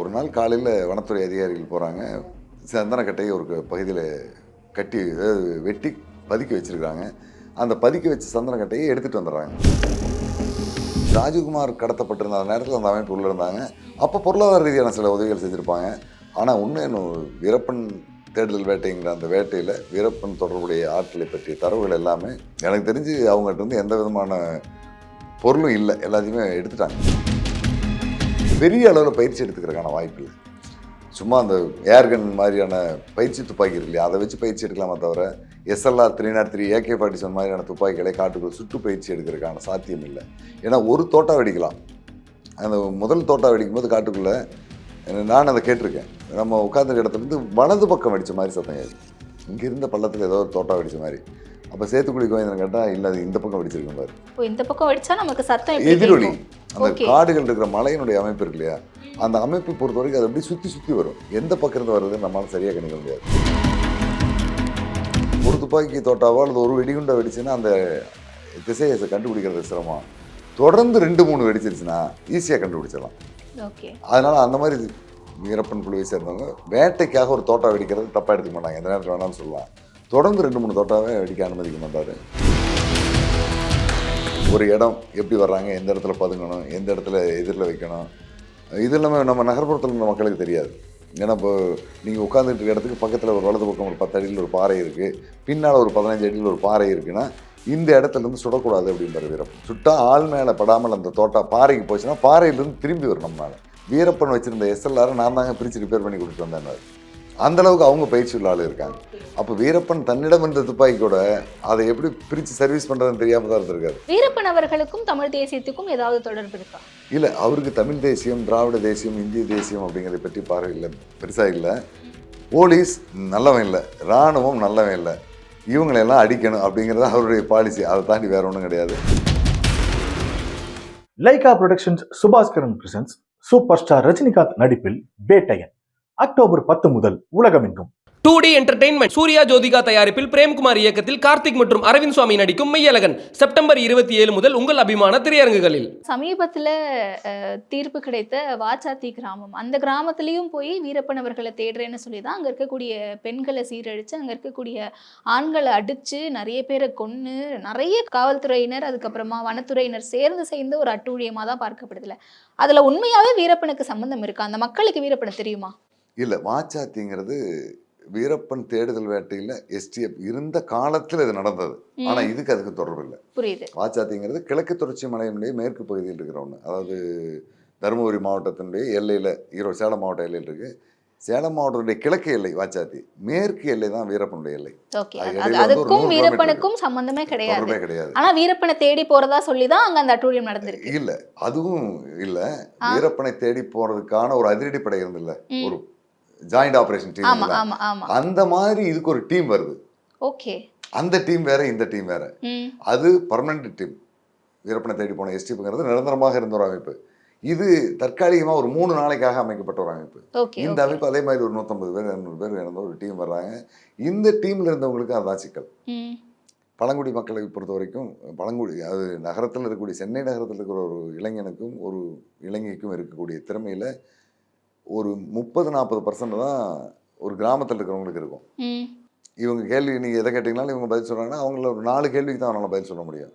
ஒரு நாள் காலையில் வனத்துறை அதிகாரிகள் போகிறாங்க சந்தனக்கட்டையை ஒரு பகுதியில் கட்டி அதாவது வெட்டி பதுக்கி வச்சுருக்காங்க அந்த பதுக்கி வச்ச சந்தனக்கட்டையை எடுத்துகிட்டு வந்துடுறாங்க. ராஜகுமார் கடத்தப்பட்டிருந்த அந்த நேரத்தில் அந்த அமைப்பு உள்ளே இருந்தாங்க. அப்போ பொருளாதார ரீதியான சில உதவிகள் செஞ்சுருப்பாங்க. ஆனால் இன்னும் இன்னும் வீரப்பன் தேடுதல் வேட்டைங்கிற அந்த வேட்டையில் வீரப்பன் தொடர்புடைய ஆட்களை பற்றிய தரவுகள் எல்லாமே எனக்கு தெரிஞ்சு அவங்ககிட்ட இருந்து எந்த விதமான பொருளும் இல்லை. எல்லாத்தையுமே எடுத்துட்டாங்க. பெரிய அளவில் பயிற்சி எடுத்துக்கிறதுக்கான வாய்ப்பு இல்லை சும்மா அந்த ஏர்கன் மாதிரியான பயிற்சி துப்பாக்கி இருக்கு இல்லையா? அதை வச்சு பயிற்சி எடுக்கலாமே தவிர SLR three naught three AK forty seven மாதிரியான துப்பாக்கிகளை காட்டுக்குள் சுட்டு பயிற்சி எடுக்கிறதுக்கான சாத்தியம் இல்லை. ஏன்னா ஒரு தோட்டா வெடிக்கலாம். அந்த முதல் தோட்டா வெடிக்கும் போது காட்டுக்குள்ளே நான் அதை கேட்டிருக்கேன். நம்ம உட்காந்துருக்க இடத்துல இருந்து வலது பக்கம் வெடித்த மாதிரி சத்தம் இங்கே இருந்த பள்ளத்தில் ஏதோ ஒரு தோட்டா வெடித்த மாதிரி. அப்போ சேத்துக்குடி கோவிந்தன் கேட்டால் இல்லை அது இந்த பக்கம் வெடிச்சிருக்கும் பாரு. இந்த பக்கம் அடிச்சா நமக்கு சத்தம் எதிரொலி? அந்த. காடுகள் இருக்கிற மலையினுடைய அமைப்பு இருக்கு இல்லையா? அந்த அமைப்பை பொறுத்த வரைக்கும் அது அப்படியே சுற்றி சுற்றி வரும். எந்த பக்கம் இருந்து வருதுன்னு நம்மளால சரியாக கணிக்க முடியாது. ஒரு துப்பாக்கி தோட்டாவோ அல்லது ஒரு வெடிகுண்டை வெடிச்சுன்னா அந்த திசையை கண்டுபிடிக்கிறது சிரமம். தொடர்ந்து ரெண்டு மூணு வெடிச்சிருச்சுன்னா ஈஸியாக கண்டுபிடிச்சிடலாம். அதனால அந்த மாதிரி வீரப்பன் குழுவை சேர்ந்தவங்க வேட்டைக்காக ஒரு தோட்டா வெடிக்கிறது தப்பாக எடுத்துக்க மாட்டாங்க. எந்த நேரத்தில் வேணாலும் சொல்லலாம். தொடர்ந்து ரெண்டு மூணு தோட்டாவே வெடிக்க அனுமதிக்க மாட்டாரு ஒரு இடம் எப்படி வர்றாங்க எந்த இடத்துல பதுங்கணும் எந்த இடத்துல எதிரில் வைக்கணும். இது இல்லாமல் நம்ம நகர்ப்புறத்தில் இருந்த மக்களுக்கு தெரியாது. ஏன்னா இப்போ நீங்கள் உட்காந்துட்டு இருக்க இடத்துக்கு பக்கத்தில் ஒரு வலது பக்கம் ஒரு பத்து அடியில் ஒரு பாறை இருக்குது பின்னால் ஒரு பதினஞ்சு அடியில் ஒரு பாறை இருக்குன்னா இந்த இடத்துல இருந்து சுடக்கூடாது அப்படின்ற வீரம் சுட்டா ஆள் மேலே படாமல் அந்த தோட்டா பாறைக்கு போச்சுன்னா பாறையிலேருந்து திரும்பி வரும் நம்ம வீரப்பன் வச்சுருந்த எஸ்எல்ஆரை நான் தாங்க பிரித்து ரிப்பேர் பண்ணி கொடுத்துட்டு வந்தேன் அந்த அளவுக்கு அவங்க பயிற்சி உள்ள ஆள் இருக்காங்க. அப்போ வீரப்பன் தன்னிடம் இருந்த துப்பாக்கி கூட அதை எப்படி பிரித்து சர்வீஸ் பண்ணுறதுன்னு தெரியாமல் தான் இருந்திருக்காரு. வீரப்பன் அவர்களுக்கும் தமிழ் தேசியத்துக்கும் ஏதாவது தொடர்பு இருக்கா? இல்லை அவருக்கு தமிழ் தேசியம் திராவிட தேசியம் இந்திய தேசியம் அப்படிங்கிறத பற்றி பார்வை இல்லை பெருசாக இல்லை. போலீஸ் நல்லவன் இல்லை இராணுவம் நல்லவன் இல்லை. இவங்களெல்லாம் அடிக்கணும் அப்படிங்கிறது அவருடைய பாலிசி அதை தாண்டி வேற ஒன்றும் கிடையாது. Lyca productions Subaskaran presents super star Rajinikanth நடிப்பில் வேட்டையன் அக்டோபர் பத்து முதல் உலகமெங்கும். Two D entertainment Suriya Jyothika தயாரிப்பில் பிரேம்குமார் இயக்கத்தில் கார்த்திக் மற்றும் அரவிந்த் சுவாமி நடிக்கும் மெய்யழகன் செப்டம்பர் இருபத்தி ஏழு முதல் உங்கள் அபிமான திரையரங்குகளில். சமீபத்துல தீர்ப்பு கிடைத்த வாச்சாத்தி கிராமம். அந்த கிராமத்துலயும் போய் வீரப்பன் அவர்களை தேடுறேன்னு சொல்லி தான் அங்க இருக்கக்கூடிய பெண்களை சீரழிச்சு அங்க இருக்கக்கூடிய ஆண்களை அடிச்சு நிறைய பேரை கொன்னு நிறைய காவல்துறையினர் அதுக்கப்புறமா வனத்துறையினர் சேர்ந்து செய்த ஒரு அட்டூழியமா தான் பார்க்கப்படுதுல. அதுல உண்மையாவே வீரப்பனுக்கு சம்பந்தம் இருக்கா? அந்த மக்களுக்கு வீரப்பனை தெரியுமா? இல்லை வாச்சாத்திங்கிறது வீரப்பன் தேடுதல் வேட்டையில் எஸ்டிஎஃப் இருந்த காலத்தில் இது நடந்தது. ஆனால் இதுக்கு அதுக்கு தொடர்பு இல்லை. புரியுது. வாச்சாத்திங்கிறது கிழக்கு தொடர்ச்சி மலையினுடைய மேற்கு பகுதியில் இருக்கிற ஒன்று அதாவது தருமபுரி மாவட்டத்தினுடைய எல்லையில் ஈரோடு சேலம் மாவட்ட எல்லையில் இருக்கு. சேலம் மாவட்டத்துடைய கிழக்கு எல்லை வாச்சாத்தி மேற்கு எல்லை தான் வீரப்பனுடைய எல்லை. அதுக்கும் வீரப்பனுக்கும் சம்பந்தமே கிடையாது. கிடையாது. ஆனா வீரப்பனை தேடி போறதா சொல்லி தான் அங்க அந்த அட்டூழியம் நடந்திருக்கு. இல்ல அதுவும் இல்ல. வீரப்பனை தேடி போறதுக்கான ஒரு அதிரடி படை இருந்தில்ல. ஒரு ஜாயிண்ட் ஆபரேஷன் டீம் அந்த மாதிரி இதுக்கு ஒரு டீம் வருது. ஓகே. அந்த டீம் வேற இந்த டீம் வேற. அது பர்மனன்ட் டீம் வீரப்பனை தேடி போன எஸ்டிப்புங்கிறது நிரந்தரமாக இருந்த ஒரு அமைப்பு. இது தற்காலிகமாக ஒரு மூணு நாளைக்காக அமைக்கப்பட்ட ஒரு அமைப்பு. இந்த அமைப்பு அதே மாதிரி ஒரு நூற்றம்பது பேர் இரநூறு பேர் இருந்த ஒரு டீம் வர்றாங்க. இந்த டீம்ல இருந்தவங்களுக்கு அதான் சிக்கல். பழங்குடி மக்களை பொறுத்த வரைக்கும் பழங்குடி அது நகரத்தில் இருக்கக்கூடிய சென்னை நகரத்தில் இருக்கிற ஒரு இளைஞனுக்கும் ஒரு இளைஞிக்கும் இருக்கக்கூடிய திறமையில் ஒரு முப்பது நாற்பது பர்சன்ட் தான் ஒரு கிராமத்தில் இருக்கிறவங்களுக்கு இருக்கும். இவங்க கேள்வி நீங்கள் எதை கேட்டிங்கனாலும் இவங்க பதில் சொல்கிறாங்கன்னா அவங்கள ஒரு நாலு கேள்விக்கு தான் அவங்களால பதில் சொல்ல முடியும்.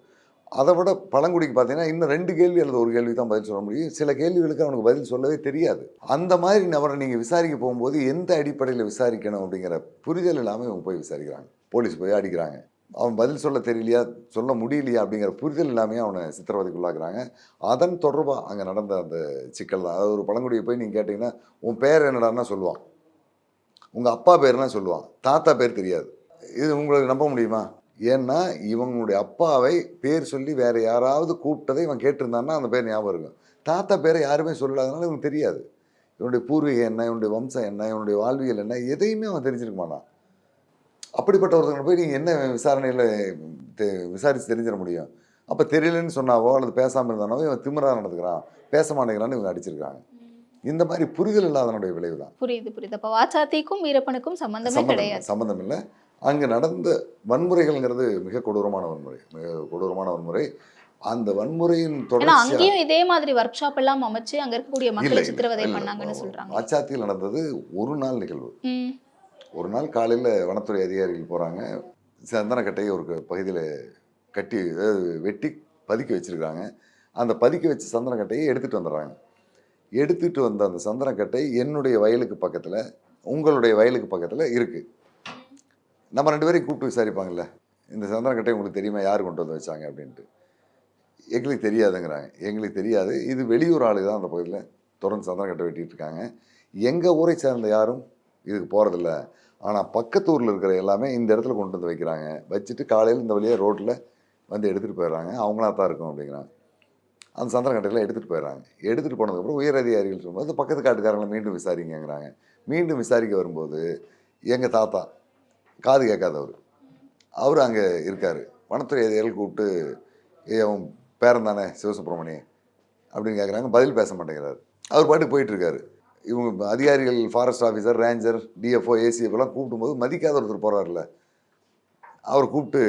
அதை விட பழங்குடிக்கு பார்த்தீங்கன்னா இன்னும் ரெண்டு கேள்வி அல்லது ஒரு கேள்வி தான் பதில் சொல்ல முடியும். சில கேள்விகளுக்கு அவனுக்கு பதில் சொல்லவே தெரியாது. அந்த மாதிரி நபரை நீங்கள் விசாரிக்க போகும்போது எந்த அடிப்படையில் விசாரிக்கணும் அப்படிங்கிற புரிதல் இல்லாமல் இவங்க போய் விசாரிக்கிறாங்க. போலீஸ் போய் அடிக்கிறாங்க. அவன் பதில் சொல்ல தெரியலையா சொல்ல முடியலையா அப்படிங்கிற புரிதல் இல்லாமல் அவனை சித்திரவதைக்குள்ளாக்குறாங்க. அதன் தொடர்பாக அங்கே நடந்த அந்த சிக்கல் தான். அதாவது ஒரு பழங்குடியை போய் நீங்கள் கேட்டிங்கன்னா உன் பேர் என்னடான்னா சொல்லுவான். உங்கள் அப்பா பேர்னா சொல்லுவான். தாத்தா பேர் தெரியாது. இது உங்களுக்கு நம்ப முடியுமா? ஏன்னா இவங்களுடைய அப்பாவை பேர் சொல்லி வேறு யாராவது கூப்பிட்டதை இவன் கேட்டிருந்தான்னா அந்த பேர் ஞாபகம் இருக்கும். தாத்தா பேரை யாருமே சொல்லாதனால இவனுக்கு தெரியாது. இவனுடைய பூர்வீகம் என்ன இவனுடைய வம்சம் என்ன இவனுடைய வாழ்வியல் என்ன எதையுமே அவன் தெரிஞ்சிருக்க மாட்டான். அப்படிப்பட்ட ஒருத்தவங்க போய் நீங்கள் என்ன விசாரணையில் விசாரித்து தெரிஞ்சிட முடியும்? அப்போ தெரியலன்னு சொன்னாவோ அல்லது பேசாமல் இருந்தானோ இவன் திமிரா நடந்துக்கிறான் பேச மாட்டேங்கிறான்னு இவங்க அடிச்சிருக்காங்க. இந்த மாதிரி புரிதல் இல்லாதனுடைய விளைவு தான். புரியுது புரியுது. அப்ப வாச்சாத்திக்கும் வீரப்பனுக்கும் சம்பந்தமே சம்மந்தம் கிடையாது. சம்மந்தம் இல்லை. அங்கே நடந்த வன்முறைகள்ங்கிறது மிக கொடூரமான வன்முறை மிக கொடூரமான வன்முறை. அந்த வன்முறையின் ஏன்னா தொடர்ச்சியா அங்கேயும் இதே மாதிரி ஒர்க் ஷாப் எல்லாம் அமைச்சு அங்க இருக்கக்கூடிய மக்களை சித்திரவதை. பண்ணாங்கன்னு சொல்றாங்க. வாச்சாத்தியில் நடந்தது ஒரு நாள் நிகழ்வு. ஒரு நாள் காலையில் வனத்துறை அதிகாரிகள் போகிறாங்க சந்தனக்கட்டையை ஒரு பகுதியில் கட்டி அதாவது வெட்டி பதுக்கி வச்சுருக்காங்க அந்த பதுக்கி வச்ச சந்தனக்கட்டையை எடுத்துகிட்டு வந்துடுறாங்க. எடுத்துகிட்டு வந்த அந்த சந்தனக்கட்டை என்னுடைய வயலுக்கு பக்கத்தில் உங்களுடைய வயலுக்கு பக்கத்தில் இருக்குது நம்ம ரெண்டு பேரையும் கூப்பிட்டு விசாரிப்பாங்கல்ல இந்த சந்தனக்கட்டை உங்களுக்கு தெரியுமா யார் கொண்டு வந்து வச்சாங்க அப்படின்ட்டு. எங்களுக்கு தெரியாதுங்கிறாங்க. எங்களுக்கு தெரியாது. இது வெளியூர் ஆளு தான் அந்த பகுதியில். தொடர்ந்து சந்தனக்கட்டை வெட்டிகிட்டு இருக்காங்க. எங்கள் ஊரை சேர்ந்த யாரும் இதுக்கு போகிறதில்ல ஆனால் பக்கத்து ஊரில் இருக்கிற எல்லாமே இந்த இடத்துல கொண்டு வந்து வைக்கிறாங்க. வச்சுட்டு காலையில் இந்த வழியாக ரோட்டில் வந்து எடுத்துகிட்டு போயிடுறாங்க. அவங்களா தான் இருக்கும் அப்படிங்கிறாங்க. அந்த சந்திரக்கட்டையில் எடுத்துகிட்டு போயிடுறாங்க. எடுத்துகிட்டு போனதுக்கப்புறம் உயர் அதிகாரிகள் சொல்லும்போது பக்கத்து காட்டுக்காரங்களை மீண்டும் விசாரிங்கிறாங்க மீண்டும் விசாரிக்க வரும்போது எங்கள் தாத்தா காது கேட்காதவர். அவர் அங்கே இருக்கார். வனத்துறை அதிகாரிகள் கூப்பிட்டு ஏ அவன் பேரன் தானே சிவசுப்ரமணியன். அப்படின்னு கேட்குறாங்க பதில் பேச மாட்டேங்கிறார். அவர் பாட்டுக்கு போயிட்டுருக்காரு இவங்க அதிகாரிகள் ஃபாரஸ்ட் ஆஃபீஸர் ரேஞ்சர் டிஎஃப்ஓ ஏசிஎஃப்லாம் கூப்பிடும்போது மதிக்காத ஒருத்தர் போகிறாருல்ல அவர் கூப்பிட்டு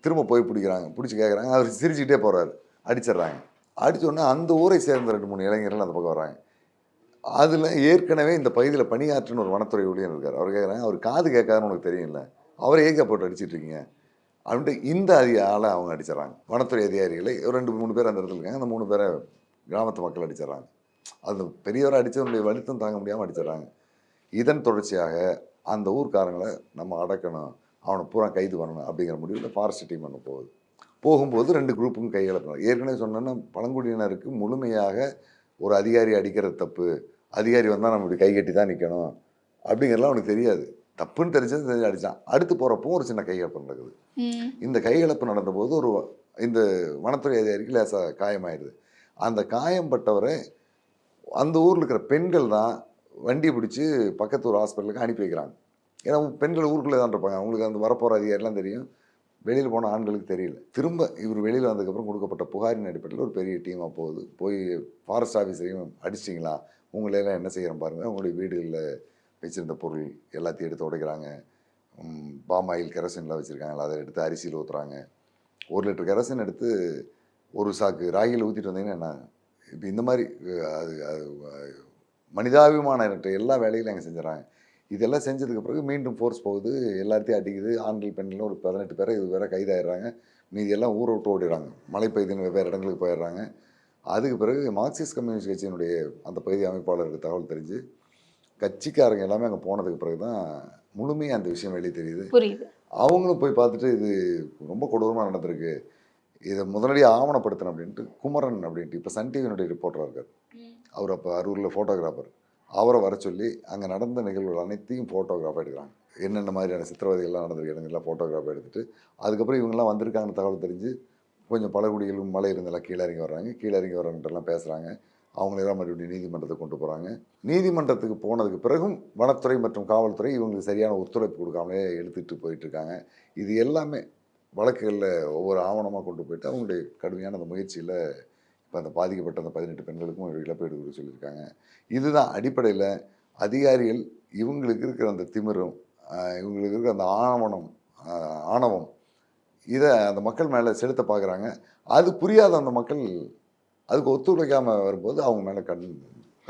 திரும்ப போய் பிடிக்கிறாங்க பிடிச்சி கேட்குறாங்க அவர் சிரிச்சுக்கிட்டே போகிறாரு அடிச்சிடுறாங்க. அடித்தோடனே அந்த ஊரை சேர்ந்த ரெண்டு மூணு இளைஞர்கள் அந்த பக்கம் வராங்க. அதில் ஏற்கனவே இந்த பகுதியில் பணியாற்றுன்னு ஒரு வனத்துறை ஊழியர் இருக்கார். அவர் கேட்குறாங்க அவர் காது கேட்காதுன்னு உனக்கு தெரியும்ல. அவரை ஏக போட்டு அடிச்சிட்டு இருக்கீங்க? அப்படின்ட்டு இந்த அதிக ஆளை அவங்க அடிச்சிடறாங்க. வனத்துறை அதிகாரிகளை ஒரு ரெண்டு மூணு பேர் அந்த இடத்துல இருக்காங்க. அந்த மூணு பேரை கிராமத்து மக்கள் அடிச்சிடறாங்க. அது பெரியவரை அடித்தவனுடைய வலித்தம் தாங்க முடியாமல் அடிச்சிடறாங்க. இதன் தொடர்ச்சியாக அந்த ஊர்க்காரங்களை நம்ம அடக்கணும் அவனை பூரா கைது பண்ணணும் அப்படிங்கிற முடிவில் ஃபாரஸ்ட் டீம் ஒன்று போகுது. போகும்போது ரெண்டு குரூப்புக்கும் கையெழுப்பணும் ஏற்கனவே சொன்னேன்னா பழங்குடியினருக்கு முழுமையாக ஒரு அதிகாரி அடிக்கிறது தப்பு அதிகாரி வந்தால் நம்ம இப்படி கை கட்டி தான் நிற்கணும் அப்படிங்கிறதுலாம் அவனுக்கு தெரியாது. தப்புன்னு தெரிஞ்சது தெரிஞ்சு அடித்தான் அடுத்து போகிறப்போ ஒரு சின்ன கையெழுப்பு நடக்குது. இந்த கைகலப்பு நடந்தபோது ஒரு இந்த வனத்துறை அதிகாரிக்கு லேசாக காயமாயிடுது. அந்த காயம்பட்டவரை அந்த ஊரில் இருக்கிற பெண்கள் தான் வண்டி பிடிச்சி பக்கத்து ஊர் ஹாஸ்பிட்டலுக்கு அனுப்பி வைக்கிறாங்க. ஏன்னா பெண்கள் ஊருக்குள்ளே தான் இருப்பாங்க. அவங்களுக்கு அந்த வரப்போகிற அதிகாரிலாம் தெரியும். வெளியில் போன ஆண்களுக்கு தெரியல. திரும்ப இவர் வெளியில் வந்ததுக்கப்புறம் கொடுக்கப்பட்ட புகாரின் அடிப்படையில் ஒரு பெரிய டீமாக போகுது. போய் ஃபாரஸ்ட் ஆஃபீஸரையும் அடிச்சிட்டிங்களா? உங்களையெல்லாம் என்ன செய்கிறோம் பாருங்கள் உங்களுடைய வீடுகளில் வச்சுருந்த பொருள் எல்லாத்தையும் எடுத்து உடைக்கிறாங்க. Palm oil கெரசின்லாம் வச்சுருக்காங்களா? அதை எடுத்து அரிசியில் ஊற்றுறாங்க ஒரு லிட்டர் கெரசின் எடுத்து ஒரு சாக்கு ராகியில் ஊற்றிட்டு வந்தீங்கன்னா என்ன? இப்போ இந்த மாதிரி அது அது அஹ், மனிதாபிமானற்ற எல்லா வேலைகளும் அங்கே செஞ்சுறாங்க இதெல்லாம் செஞ்சதுக்கு பிறகு மீண்டும் ஃபோர்ஸ் போகுது எல்லாத்தையும் அடிக்குது ஆண்கள் பெண்களும் ஒரு பதினெட்டு பேரை இது வேற கைதாயிடுறாங்க. மீதி எல்லாம் ஊரை விட்டு ஓடிடுறாங்க. மலைப்பகுதியின் வெவ்வேறு இடங்களுக்கு போயிடுறாங்க. அதுக்கு பிறகு மார்க்சிஸ்ட் கம்யூனிஸ்ட் கட்சியினுடைய அந்த பகுதி அமைப்பாளருக்கு தகவல் தெரிஞ்சு கட்சிக்காரங்க எல்லாமே அங்கே போனதுக்கு பிறகு தான் முழுமையாக அந்த விஷயம் வெளியே தெரியுது. அவங்களும் போய் பார்த்துட்டு இது ரொம்ப கொடூரமாக நடந்திருக்கு. இதை முதலடியாக ஆவணப்படுத்தணும் அப்படின்ட்டு குமரன் அப்படின்ட்டு இப்போ சன் டிவியினுடைய ரிப்போர்ட்டராக இருக்கார் அவர் அப்போ அரூரில் ஃபோட்டோகிராஃபர் அவரை வர சொல்லி அங்கே நடந்த நிகழ்வுகள் அனைத்தையும் ஃபோட்டோகிராஃப் எடுக்கிறாங்க. என்னென்ன மாதிரியான சித்திரவதைகள்லாம் நடந்திருக்கு இடங்கள்லாம் ஃபோட்டோகிராஃப் எடுத்துட்டு அதுக்கப்புறம் இவங்கெல்லாம் வந்திருக்காங்கன்னு தகவல் தெரிஞ்சு கொஞ்சம் பழங்குடிகளும் மலை இருந்தெல்லாம் கீழே இறங்கி வர்றாங்க. கீழே இறங்கி வரவங்கள்ட்டெல்லாம் பேசுகிறாங்க அவங்களெல்லாம் மறுபடியும் நீதிமன்றத்துக்கு கொண்டு போகிறாங்க நீதிமன்றத்துக்கு போனதுக்கு பிறகும் வனத்துறை மற்றும் காவல்துறை இவங்களுக்கு சரியான ஒத்துழைப்பு கொடுக்காமலே எடுத்துகிட்டு போயிட்டு இருக்காங்க. இது எல்லாமே வழக்குகளில் ஒவ்வொரு ஆவணமாக கொண்டு போயிட்டு அவங்களுடைய கடுமையான அந்த முயற்சியில் இப்போ அந்த பாதிக்கப்பட்ட அந்த பதினெட்டு பெண்களுக்கும் ஒரு இழப்பீடு கொடுக்க சொல்லியிருக்காங்க. இதுதான் அடிப்படையில் அதிகாரிகள் இவங்களுக்கு இருக்கிற அந்த திமிரும் இவங்களுக்கு இருக்கிற அந்த ஆவணம் ஆணவம் இதை அந்த மக்கள் மேலே செலுத்த பார்க்குறாங்க. அது புரியாத அந்த மக்கள் அதுக்கு ஒத்துழைக்காமல் வரும்போது அவங்க மேலே கண்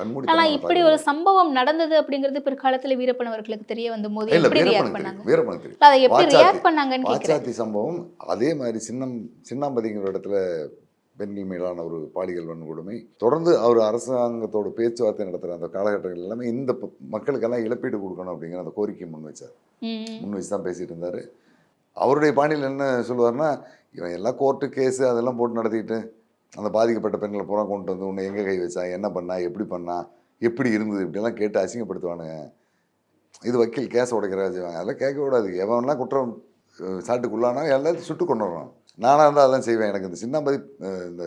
கண்மூடி ஆனா இப்படி ஒரு சம்பவம் நடந்தது அப்படிங்கிறது பிற்காலத்துல வீரப்பன் அவர்களுக்கு தெரிய வந்த போது எப்படி ரியாக்ட் பண்ணாங்க? தெரியும் வீரப்பனுக்கு தெரியும் அதை எப்படி வாச்சாத்தி. ரியாக்ட் பண்ணாங்கன்னு கேக்குறேன். பாச்சாத்தி சம்பவம் அதே மாதிரி சின்னம் சின்னாம்பதிங்கிற இடத்துல பெண்கள் மீதான ஒரு பாலியல் வன்கொடுமை தொடர்ந்து அவர் அரசாங்கத்தோட பேச்சுவார்த்தை நடத்துகிற அந்த காலகட்டங்கள் எல்லாமே இந்த மக்களுக்கெல்லாம் இழப்பீடு கொடுக்கணும் அப்படிங்கிற அந்த கோரிக்கையை முன் வச்சார். முன் வச்சு தான் பேசிட்டு இருந்தார். அவருடைய பாணியில் என்ன சொல்லுவார்னா இவன் எல்லாம் கோர்ட்டு கேஸு அதெல்லாம் போட்டு நடத்திட்டு அந்த பாதிக்கப்பட்ட பெண்களை புறம் கொண்டு வந்து உன்னை எங்கே கை வச்சா? என்ன பண்ணா? எப்படி பண்ணா? எப்படி இருந்தது? இப்படிலாம் கேட்டு அசிங்கப்படுத்துவானுங்க. இது வக்கீல் கேஸ் உடைக்கிற செய்வாங்க அதெல்லாம் கேட்க கூடாது. எவன்லாம் குற்றம் சாட்டுக்குள்ளானா எல்லாத்தையும் சுட்டு கொண்டு வரோம் நானாக இருந்தால் அதெல்லாம் செய்வேன். எனக்கு இந்த சின்னம்பதி அஹ், இந்த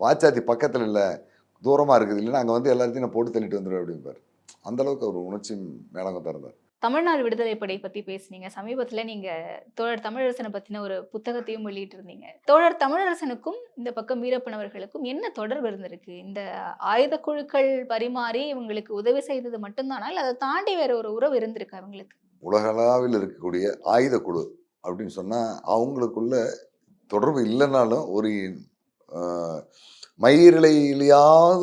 வாச்சாத்தி பக்கத்தில் இல்லை தூரமாக இருக்குது. இல்லைன்னா அங்கே வந்து எல்லாத்தையும் நான் போட்டு தள்ளிட்டு வந்துடுவேன் அப்படிம்பார். அந்தளவுக்கு அவர் உணர்ச்சி மேலங்க திறந்தார் தமிழ்நாடு விடுதலை படை பத்தி பேசுனீங்க. சமீபத்துல நீங்க தோழர் தமிழரசனை பத்தின ஒரு புத்தகத்தையும் வெளியிட்டு இருந்தீங்க தோழர் தமிழரசனுக்கும் இந்த பக்கம் வீரப்பனவர்களுக்கும் என்ன தொடர்பு இருந்திருக்கு? இந்த ஆயுத குழுக்கள் பரிமாறி இவங்களுக்கு உதவி செய்தது மட்டும்தானா? இல்ல அதை தாண்டி வேற ஒரு உறவு இருந்திருக்கு அவங்களுக்கு உலகளவில் இருக்கக்கூடிய ஆயுத குழு அப்படின்னு சொன்னால் அவங்களுக்குள்ள தொடர்பு இல்லைனாலும் ஒரு ஆஹ்,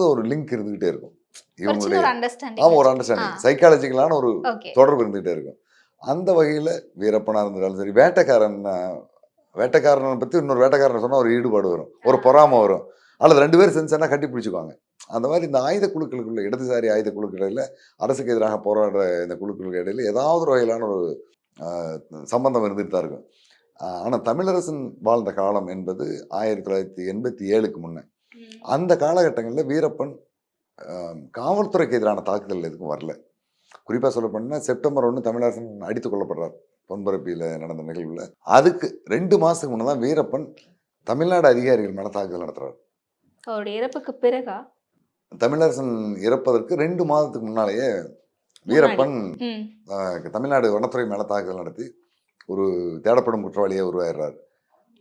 ஒரு லிங்க் இருந்துகிட்டே இருக்கும். இவங்களுடைய ஒரு ஆமா அண்டர்ஸ்டாண்டிங் ஒரு அண்டர்ஸ்டாண்டிங். சைக்காலஜிக்கலான ஒரு தொடர்பு இருந்துகிட்டே இருக்கும். அந்த வகையில் வீரப்பனா இருந்தாலும் சரி வேட்டைக்காரன் வேட்டைக்காரனை பற்றி இன்னொரு வேட்டைக்காரனை சொன்னால் ஒரு ஈடுபாடு வரும். ஒரு பொறாமை வரும். அல்லது ரெண்டு பேரும் செஞ்சானா கட்டி பிடிச்சிக்குவாங்க. அந்த மாதிரி இந்த ஆயுத குழுக்களுக்குள்ள இடதுசாரி ஆயுத குழுக்களில் அரசுக்கு எதிராக போராடுற இந்த குழுக்களுக்கு இடையில ஏதாவது ஒரு வகையிலான ஒரு சம்பந்தம் இருந்துட்டு தான் இருக்கும். ஆனால் தமிழரசன் வாழ்ந்த காலம் என்பது ஆயிரத்தி தொள்ளாயிரத்தி எண்பத்தி ஏழுக்கு முன்ன. அந்த காலகட்டங்களில் வீரப்பன் காவல்துறைக்கு எதிரான தாக்குதல் எதுக்கும் வரல. குறிப்பாக சொல்ல போனால் செப்டம்பர் ஒன்று தமிழரசன் அடித்து கொல்லப்படுறார். பொன்பரப்பியில் நடந்த நிகழ்வில். அதுக்கு ரெண்டு மாதத்துக்கு முன்னே தான் வீரப்பன் தமிழ்நாடு அதிகாரிகள் மேலே தாக்குதல் நடத்துறார். அவருடைய இறப்புக்கு பிறகா? தமிழரசன் இறப்பதற்கு ரெண்டு மாதத்துக்கு முன்னாலேயே வீரப்பன் தமிழ்நாடு வனத்துறை மேலே தாக்குதல் நடத்தி ஒரு தேடப்படும் குற்றவாளியே உருவாகிறார்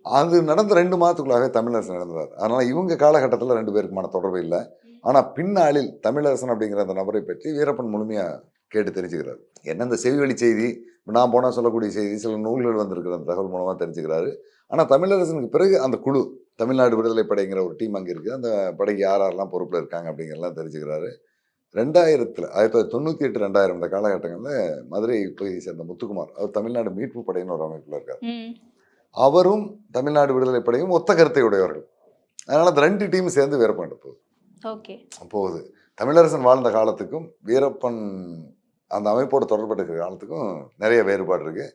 அது நடந்த ரெண்டு மாதத்துக்குள்ளாகவே தமிழரசன் இறந்துறார். அதனால் இவங்க காலகட்டத்தில் ரெண்டு பேருக்குமான தொடர்பு இல்லை. ஆனால் பின்னாளில் தமிழரசன் அப்படிங்கிற அந்த நபரை பற்றி வீரப்பன் முழுமையாக கேட்டு தெரிஞ்சுக்கிறார். என்ன இந்த செவிவழி செய்தி? நான் போனால் சொல்லக்கூடிய செய்தி சில நூல்கள் வந்திருக்கிற அந்த தகவல் மூலமாக தெரிஞ்சுக்கிறாரு. ஆனால் தமிழரசனுக்கு பிறகு அந்த குழு தமிழ்நாடு விடுதலை படைங்கிற ஒரு டீம் அங்கே இருக்குது அந்த படைக்கு யார் யாரெல்லாம் பொறுப்பில் இருக்காங்க அப்படிங்கிறலாம் தெரிஞ்சுக்கிறாரு. ரெண்டாயிரத்தில் ஆயிரத்தி தொள்ளாயிரத்தி தொண்ணூற்றி எட்டு ரெண்டாயிரம் இந்த காலகட்டங்களில் மதுரை பகுதியை சேர்ந்த முத்துக்குமார் அவர் தமிழ்நாடு மீட்பு படைன்னு ஒரு அமைப்பில் இருக்கார். அவரும் தமிழ்நாடு விடுதலை படையும் ஒத்த கருத்தை உடையவர்கள். அதனால் அந்த ரெண்டு டீம் சேர்ந்து வீரப்பன் போகுது. ஓகே. போகுது தமிழரசன் வாழ்ந்த காலத்துக்கும் வீரப்பன் அந்த அமைப்போடு தொடர்பட்டு காலத்துக்கும் நிறைய வேறுபாடு இருக்கு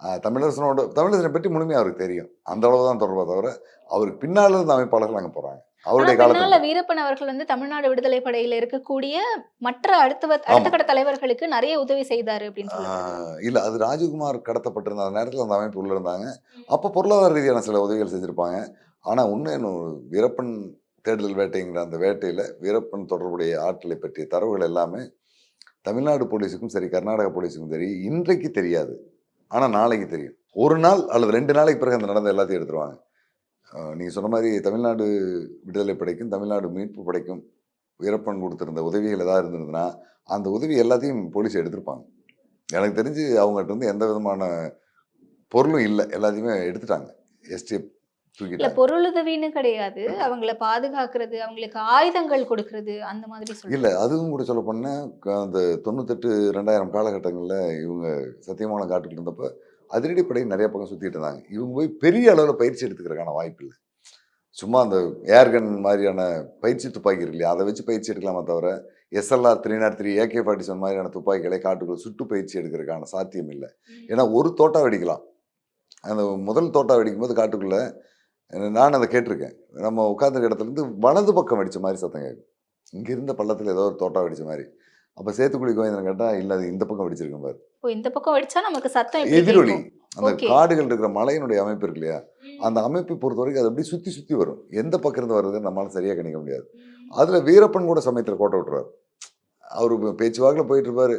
ஆஹ் தமிழரசனோட தமிழரசனை பற்றி முழுமையாக அவருக்கு தெரியும். அந்த அளவு தான் தொடர்பை தவிர அவருக்கு பின்னால் இருந்த அமைப்பாளர்கள் அங்கே போகிறாங்க அவருடைய காலத்தில் வீரப்பன் அவர்கள் வந்து தமிழ்நாடு விடுதலை படையில இருக்கக்கூடிய மற்ற அடுத்த அடுத்த கட்ட தலைவர்களுக்கு நிறைய உதவி செய்தாரு அப்படின்னு இல்லை அது ராஜகுமார் கடத்தப்பட்டிருந்த அந்த நேரத்தில் அந்த அமைப்பு உள்ள இருந்தாங்க. அப்போ பொருளாதார ரீதியான சில உதவிகள் செஞ்சுருப்பாங்க. ஆனால் இன்னும் வீரப்பன் தேடுதல் வேட்டைங்கிற அந்த வேட்டையில் வீரப்பன் தொடர்புடைய ஆட்களை பற்றிய தரவுகள் எல்லாமே தமிழ்நாடு போலீஸுக்கும் சரி கர்நாடக போலீஸுக்கும் சரி இன்றைக்கு தெரியாது. ஆனால் நாளைக்கு தெரியும். ஒரு நாள் அல்லது ரெண்டு நாளைக்கு பிறகு அந்த நடந்த எல்லாத்தையும் எடுத்துருவாங்க. நீங்கள் சொன்ன மாதிரி தமிழ்நாடு விடுதலை படைக்கும் தமிழ்நாடு மீட்பு படைக்கும் வீரப்பன் கொடுத்துருந்த உதவிகள் எதாவது இருந்திருந்ததுன்னா அந்த உதவி எல்லாத்தையும் போலீஸ் எடுத்திருப்பாங்க. எனக்கு தெரிஞ்சு அவங்ககிட்ட இருந்து எந்த விதமான பொருளும் இல்லை. எல்லாத்தையுமே எடுத்துட்டாங்க. எஸ்டிஎஃப் இல்ல பொருளுதவின்னு கிடையாது. அவங்கள பாதுகாக்கிறது அவங்களுக்கு ஆயுதங்கள் கொடுக்கறது அந்த மாதிரி இல்லை அதுவும் கூட சொல்ல போனால் அந்த தொண்ணூத்தெட்டு ரெண்டாயிரம் காலகட்டங்களில் இவங்க சத்தியமான காட்டுக்கு இருந்தப்போ அதிரடிப்படை நிறைய பக்கம் சுற்றிட்டு இருந்தாங்க. இவங்க போய் பெரிய அளவில் பயிற்சி எடுத்துக்கிறதுக்கான வாய்ப்பு இல்லை. சும்மா அந்த ஏர்கன் மாதிரியான பயிற்சி துப்பாக்கி இருக்கு இல்லையா? அதை வச்சு பயிற்சி எடுக்கலாமே தவிர SLR three naught three AK forty seven மாதிரியான துப்பாக்கிகளை காட்டுக்குள்ள சுட்டு பயிற்சி எடுக்கிறதுக்கான சாத்தியம் இல்லை. ஏன்னா ஒரு தோட்டா வெடிக்கலாம். அந்த முதல் தோட்டா வெடிக்கும் போது காட்டுக்குள்ள நான் அதை கேட்டிருக்கேன். நம்ம உட்காந்துருக்க இடத்துல இருந்து வலது பக்கம் வெடிச்ச மாதிரி சத்தம் கேட்கும் இங்க இருந்த பள்ளத்தில் ஏதோ ஒரு தோட்டா வெடிச்ச மாதிரி. அப்போ சேத்துக்குழி கோவிந்தன் கேட்டால் இல்லை அது இந்த பக்கம் வெடிச்சிருக்கும் பாரு. இந்த பக்கம் வெடிச்சா நமக்கு சத்தம் எதிரொலி? அந்த. காடுகள் இருக்கிற மலையினுடைய அமைப்பு இருக்கு இல்லையா? அந்த அமைப்பை பொறுத்த வரைக்கும் அது அப்படியே சுற்றி சுற்றி வரும். எந்த பக்கம் இருந்து வருதுன்னு நம்மளால சரியாக கணிக்க முடியாது. அதில் வீரப்பன் கூட சமயத்தில் கோட்டை விட்டுறாரு அவர் பேச்சுவாக்கில் போயிட்டு இருப்பாரு.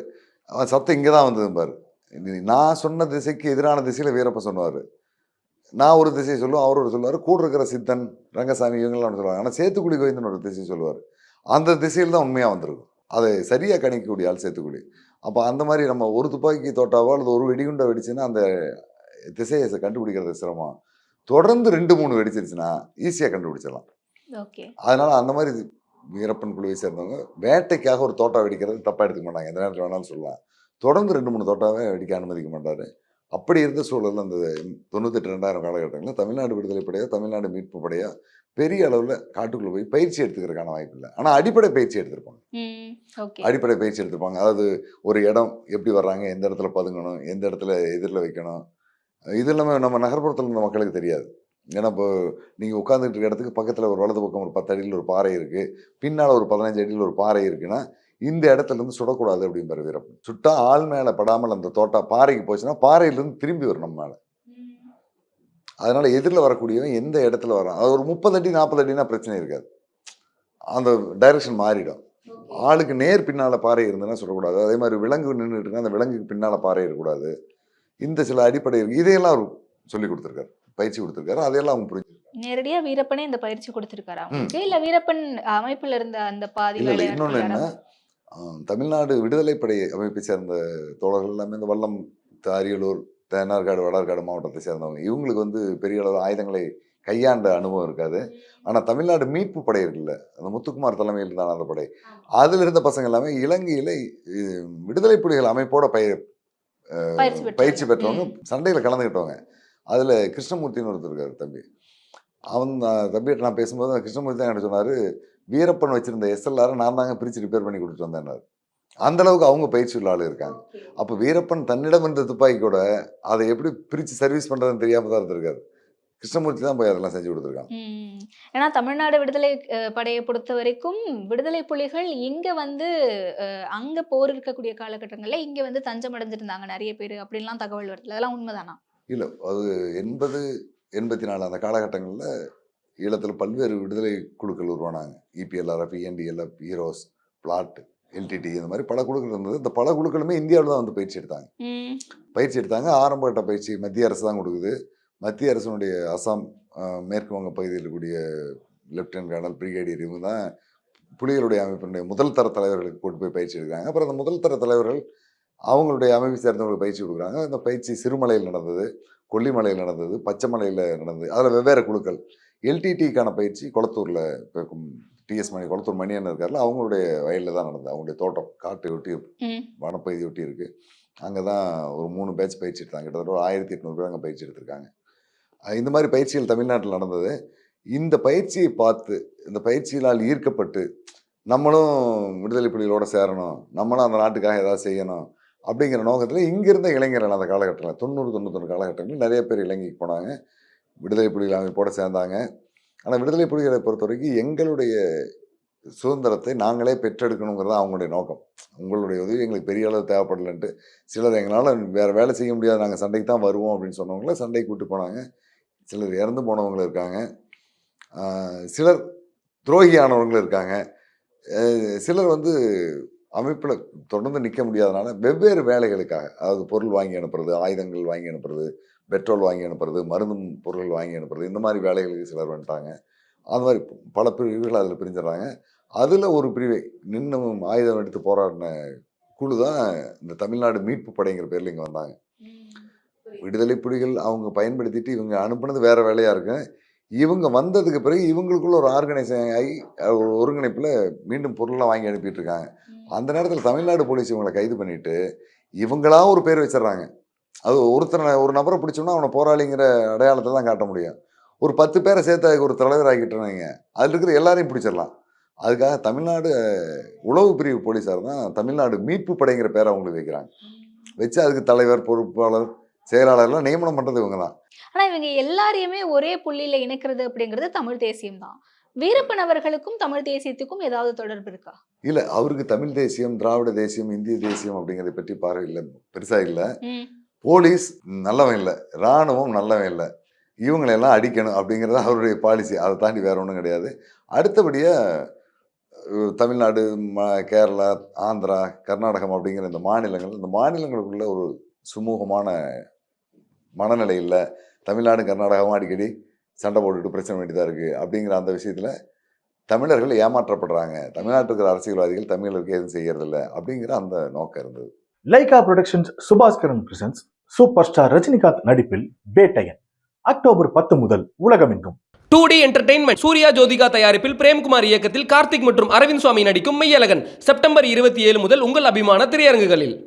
சத்தம் இங்கே தான் வந்தது பாரு நீ- நான் சொன்ன திசைக்கு எதிரான திசையில் வீரப்பன் சொன்னார் நான் ஒரு திசையை சொல்லுவேன் அவர் ஒரு சொல்லுவார். கூட இருக்கிற சித்தன் ரங்கசாமி இவங்கெல்லாம் ஒன்று சொல்லுவாங்க. ஆனால் சேத்துக்குடி கோவிந்தன் ஒரு திசையை சொல்லுவார். அந்த திசையில் தான் உண்மையாக வந்திருக்கும். அதை சரியாக கணிக்கக்கூடிய ஆள் சேத்துக்குடி. அப்போ அந்த மாதிரி நம்ம ஒரு துப்பாக்கி தோட்டாவோ அல்லது ஒரு வெடிகுண்டை வெடிச்சுன்னா அந்த திசையை கண்டுபிடிக்கிறது சிரமம். தொடர்ந்து ரெண்டு மூணு வெடிச்சிருச்சுன்னா ஈஸியாக கண்டுபிடிச்சிடலாம். ஓகே. அதனால அந்த மாதிரி வீரப்பன் குழுவை சேர்ந்தவங்க வேட்டைக்காக ஒரு தோட்டா வெடிக்கிறது தப்பாக எடுத்துக்க மாட்டாங்க. எந்த நேரத்தில் வேணாலும் சொல்லலாம். தொடர்ந்து ரெண்டு மூணு தோட்டாவே வெடிக்க அனுமதிக்க மாட்டார். அப்படி இருந்த சூழலில் அந்த தொண்ணூத்தெட்டு ரெண்டாயிரம் காலகட்டங்களில் தமிழ்நாடு விடுதலை படையோ தமிழ்நாடு மீட்பு படையோ பெரிய அளவில் காட்டுக்குள்ளே போய் பயிற்சி எடுத்துக்கிறதுக்கான வாய்ப்பு இல்லை. ஆனால் அடிப்படை பயிற்சி எடுத்திருப்பாங்க. அடிப்படை பயிற்சி எடுத்திருப்பாங்க. அதாவது ஒரு இடம் எப்படி வர்றாங்க எந்த இடத்துல பதுங்கணும் எந்த இடத்துல எதிரில் வைக்கணும் இது இல்லாமல் நம்ம நகர்ப்புறத்தில் இருந்த மக்களுக்கு தெரியாது. ஏன்னா இப்போ நீங்கள் உட்காந்துட்டு இருக்க இடத்துக்கு பக்கத்தில் ஒரு வலது பக்கம் ஒரு பத்து அடியில் ஒரு பாறை இருக்குது பின்னால் ஒரு பதினஞ்சு அடியில் ஒரு பாறை இருக்குன்னா இந்த இடத்துல இருந்து சுடக்கூடாது அப்படிங்கிற வீரப்பன். சுட்டா ஆள் மேலே படாமல் அந்த தோட்டா பாறைக்கு போச்சுன்னா பாறையிலேருந்து திரும்பி வரும் நம்ம மேலே. அதனால எதிரில் வரக்கூடியவன் எந்த இடத்துல வரான்? அது ஒரு முப்பது அடி நாற்பது அடினா பிரச்சனை இருக்காது. அந்த டைரக்ஷன் மாறிடும். ஆளுக்கு நேர் பின்னால் பாறை இருந்ததுன்னா சொல்லக்கூடாது அதே மாதிரி விலங்கு நின்றுட்டு இருக்குன்னா அந்த விலங்குக்கு பின்னால் பாறை இருக்கக்கூடாது. இந்த சில அடிப்படை இருக்கு. இதையெல்லாம் அவர் சொல்லி கொடுத்துருக்காரு. பயிற்சி கொடுத்துருக்காரு. அதையெல்லாம் அவங்க புரிஞ்சு நேரடியா வீரப்பனே இந்த பயிற்சி கொடுத்திருக்காரா? இல்ல வீரப்பன் அமைப்புல இருந்த அந்த பாதி இன்னொன்று என்ன? தமிழ்நாடு விடுதலைப்படை அமைப்பை சேர்ந்த தோழர்கள் எல்லாமே இந்த வல்லம் அரியலூர் தேனார்காடு வடார்காடு மாவட்டத்தை சேர்ந்தவங்க. இவங்களுக்கு வந்து பெரிய அளவு ஆயுதங்களை கையாண்ட அனுபவம் இருக்காது. ஆனால் தமிழ்நாடு மீட்பு படை இருக்குல்ல அந்த முத்துக்குமார் தலைமையில் இருந்தான அந்த படை. அதில் இருந்த பசங்க எல்லாமே இலங்கையில் விடுதலை புலிகள் அமைப்போட பய அஹ், பயிற்சி பெற்றவங்க. சண்டையில் கலந்துக்கிட்டவங்க அதில் கிருஷ்ணமூர்த்தின்னு ஒருத்தர் இருக்காரு தம்பி. அவன் தம்பிகிட்ட நான் பேசும்போது கிருஷ்ணமூர்த்தி தான் எனக்கு சொன்னார்? வீரப்பன் வச்சிருந்த எஸ்எல்ஆரை நான் தாங்க பிரித்து ரிப்பேர் பண்ணி கொடுத்துட்டு வந்தேன்னாரு அந்த அளவுக்கு அவங்க பயிற்சி உள்ள ஆள் இருக்காங்க. அப்போ வீரப்பன் தன்னிடம் இருந்த துப்பாக்கி கூட அதை எப்படி பிரித்து சர்வீஸ் பண்ணுறதுன்னு தெரியாமல் தான் இருந்திருக்காரு. கிருஷ்ணமூர்த்தி தான் போய் அதெல்லாம் செஞ்சு கொடுத்துருக்காங்க. ஏன்னா தமிழ்நாடு விடுதலை படையை பொறுத்த வரைக்கும் விடுதலை புலிகள் இங்க வந்து அங்க போர் இருக்கக்கூடிய காலகட்டங்கள்ல இங்க வந்து தஞ்சம் அடைஞ்சிருந்தாங்க நிறைய பேர் அப்படின்லாம் தகவல் வருது. அதெல்லாம் உண்மைதானா? இல்லை அது எண்பது எண்பத்தி நாலு அந்த காலகட்டங்களில் ஈழத்தில் பல்வேறு விடுதலை குழுக்கள் உருவானாங்க. EPRLF ENDLF EROS PLOT LTT இந்த மாதிரி பல குழுக்கள் இருந்தது. இந்த பல குழுக்களுமே இந்தியாவில் தான் வந்து பயிற்சி எடுத்தாங்க. பயிற்சி எடுத்தாங்க. ஆரம்ப கட்ட பயிற்சி மத்திய அரசு தான் கொடுக்குது. மத்திய அரசினுடைய அசாம் மேற்கு வங்க பகுதியில் இருக்கக்கூடிய லெப்டினன்ட் கர்னல் பிரிகேடியர் இவங்க தான் புலிகளுடைய அமைப்பினுடைய முதல் தர தலைவர்களுக்கு கூட்டு போய் பயிற்சி எடுக்கிறாங்க. அப்புறம் அந்த முதல் தர தலைவர்கள் அவங்களுடைய அமைப்பை சேர்ந்தவங்களுக்கு பயிற்சி கொடுக்குறாங்க. அந்த பயிற்சி சிறுமலையில் நடந்தது கொல்லிமலையில் நடந்தது பச்சைமலையில் நடந்தது. அதில் வெவ்வேறு குழுக்கள். எல்டிடிக்கான பயிற்சி குளத்தூரில் டிஎஸ் மணி குளத்தூர் மணியன் இருக்கார்ல அவங்களுடைய வயலில் தான் நடந்தது. அவங்களுடைய தோட்டம் காட்டை ஒட்டி. வனப்பகுதி ஒட்டி இருக்கு. அங்கே தான் ஒரு மூணு பேட்ச் பயிற்சி எடுத்தாங்க. கிட்டத்தட்ட ஒரு ஆயிரத்தி எட்நூறு பேர் அங்கே பயிற்சி எடுத்திருக்காங்க. இந்த மாதிரி பயிற்சிகள் தமிழ்நாட்டில் நடந்தது. இந்த பயிற்சியை பார்த்து இந்த பயிற்சியினால் ஈர்க்கப்பட்டு நம்மளும் விடுதலை புலிகளோட சேரணும். நம்மளும் அந்த நாட்டுக்காக ஏதாவது செய்யணும். அப்படிங்கிற நோக்கத்தில் இங்கிருந்த இளைஞர்கள் அந்த காலகட்டத்தில் தொண்ணூறு தொண்ணூத்தொன்று காலகட்டங்களில் நிறைய பேர் இலங்கைக்கு போனாங்க. விடுதலை புலிகள் அமைப்போடு சேர்ந்தாங்க. ஆனால் விடுதலை புலிகளை பொறுத்த வரைக்கும் எங்களுடைய சுதந்திரத்தை நாங்களே பெற்றெடுக்கணுங்கிறது தான் அவங்களுடைய நோக்கம். உங்களுடைய உதவி எங்களுக்கு பெரிய அளவு தேவைப்படலன்ட்டு சிலர் எங்களால் வேறு வேலை செய்ய முடியாது நாங்கள் சண்டைக்கு தான் வருவோம் அப்படின்னு சொன்னவங்கள சண்டைக்கு கூப்பிட்டு போனாங்க. சிலர் இறந்து போனவங்களும் இருக்காங்க. சிலர் துரோகியானவங்களும் இருக்காங்க. சிலர் வந்து அமைப்பில் தொடர்ந்து நிற்க முடியாதனால வெவ்வேறு வேலைகளுக்காக அதாவது பொருள் வாங்கி அனுப்புறது ஆயுதங்கள் வாங்கி அனுப்புறது பெட்ரோல் வாங்கி அனுப்புறது மருந்து பொருள் வாங்கி அனுப்புறது இந்த மாதிரி வேலைகளுக்கு சிலர் வந்துட்டாங்க. அந்த மாதிரி பல பிரிவுகள் அதில் பிரிஞ்சிடறாங்க. அதில் ஒரு பிரிவை நின்று ஆயுதம் எடுத்து போராடின குழு தான் இந்த தமிழ்நாடு மீட்பு படைங்கிற பேரில் இங்கே வந்தாங்க. விடுதலை புலிகள் அவங்க பயன்படுத்திட்டு இவங்க அனுப்புனது வேற வேலையாக இருக்கு இவங்க வந்ததுக்கு பிறகு இவங்களுக்குள்ள ஒரு ஆர்கனைசேஷன் ஆகி ஒருங்கிணைப்பில் மீண்டும் பொருள்லாம் வாங்கி அனுப்பிட்டு இருக்காங்க அந்த நேரத்தில் தமிழ்நாடு போலீஸ் இவங்களை கைது பண்ணிட்டு இவங்களா ஒரு பேர் வச்சிடுறாங்க. அது ஒருத்தனை ஒரு நபரை பிடிச்சோம்னா அவனை போராளிங்கிற அடையாளத்தை தான் காட்ட முடியும். ஒரு பத்து பேரை சேர்த்து அதுக்கு ஒரு தலைவர் ஆகிட்டோங்க அதில் இருக்கிற எல்லாரையும் பிடிச்சிடலாம். அதுக்காக தமிழ்நாடு உளவு பிரிவு போலீஸார் தான் தமிழ்நாடு மீட்பு படைங்கிற பேரை அவங்களுக்கு வைக்கிறாங்க. வச்சு அதுக்கு தலைவர் பொறுப்பாளர் செயலாளர்லாம் நியமனம் பண்ணுறது இவங்க தான். ஆனா இவங்க எல்லாரையுமே ஒரே புள்ளியில இணைக்கிறது அப்படிங்கிறது தமிழ் தேசியம் தான். வீரப்பன் அவர்களுக்கும் தமிழ் தேசியத்துக்கும் ஏதாவது தொடர்பு இருக்கா? இல்லை அவருக்கு தமிழ் தேசியம் திராவிட தேசியம் இந்திய தேசியம் அப்படிங்கிறத பற்றி பார்வை இல்லை பெருசாக இல்லை. போலீஸ் நல்லவன் இல்லை இராணுவம் நல்லவன் இல்லை. இவங்களெல்லாம் அடிக்கணும் அப்படிங்கிறது அவருடைய பாலிசி அதை தாண்டி வேற ஒன்றும் கிடையாது. அடுத்தபடியாக தமிழ்நாடு ம கேரளா ஆந்திரா கர்நாடகம் அப்படிங்கிற இந்த மாநிலங்கள் இந்த மாநிலங்களுக்குள்ள ஒரு சுமூகமான மனநிலை இல்லை தமிழ்நாடு கர்நாடகாவும் அடிக்கடி சண்டை போட்டுட்டு பிரச்சனை வேண்டியதாக இருக்குது அப்படிங்கிற அந்த விஷயத்தில் தமிழர்கள் ஏமாற்றப்படுறாங்க. தமிழ்நாட்டில் இருக்கிற அரசியல்வாதிகள் தமிழருக்கு எதுவும் செய்யறதில்ல அப்படிங்கிற அந்த நோக்கம் இருந்தது. Lyca productions Subaskaran presents super star Rajinikanth நடிப்பில் பேட்டையன் அக்டோபர் பத்து முதல் உலகமெங்கும். Two D entertainment Suriya Jyothika தயாரிப்பில் பிரேம்குமார் இயக்கத்தில் கார்த்திக் மற்றும் அரவிந்த் சுவாமி நடிக்கும் மெய்யழகன். செப்டம்பர் இருபத்தி ஏழு முதல் உங்கள் அபிமான திரையரங்குகளில்.